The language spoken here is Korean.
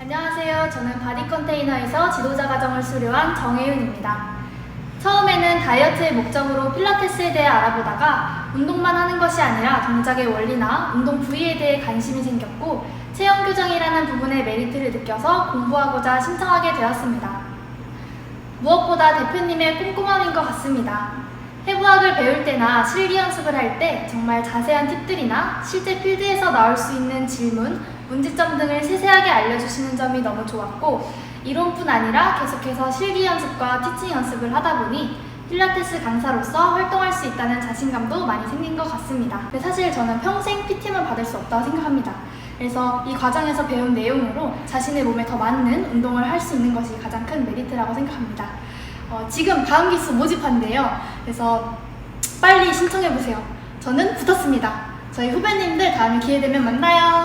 안녕하세요. 저는 바디 컨테이너에서 지도자 과정을 수료한 정혜윤입니다. 처음에는 다이어트의 목적으로 필라테스에 대해 알아보다가 운동만 하는 것이 아니라 동작의 원리나 운동 부위에 대해 관심이 생겼고 체형 교정이라는 부분의 메리트를 느껴서 공부하고자 신청하게 되었습니다. 무엇보다 대표님의 꼼꼼함인 것 같습니다. 해부학을 배울 때나 실기 연습을 할 때 정말 자세한 팁들이나 실제 필드에서 나올 수 있는 질문, 문제점 등을 세세하게 알려주시는 점이 너무 좋았고 이론뿐 아니라 계속해서 실기 연습과 티칭 연습을 하다 보니 필라테스 강사로서 활동할 수 있다는 자신감도 많이 생긴 것 같습니다. 사실 저는 평생 PT만 받을 수 없다고 생각합니다. 그래서 이 과정에서 배운 내용으로 자신의 몸에 더 맞는 운동을 할 수 있는 것이 가장 큰 메리트라고 생각합니다. 어, 지금 다음 기수 모집한대요. 그래서 빨리 신청해보세요. 저는 붙었습니다. 저희 후배님들 다음에 기회 되면 만나요.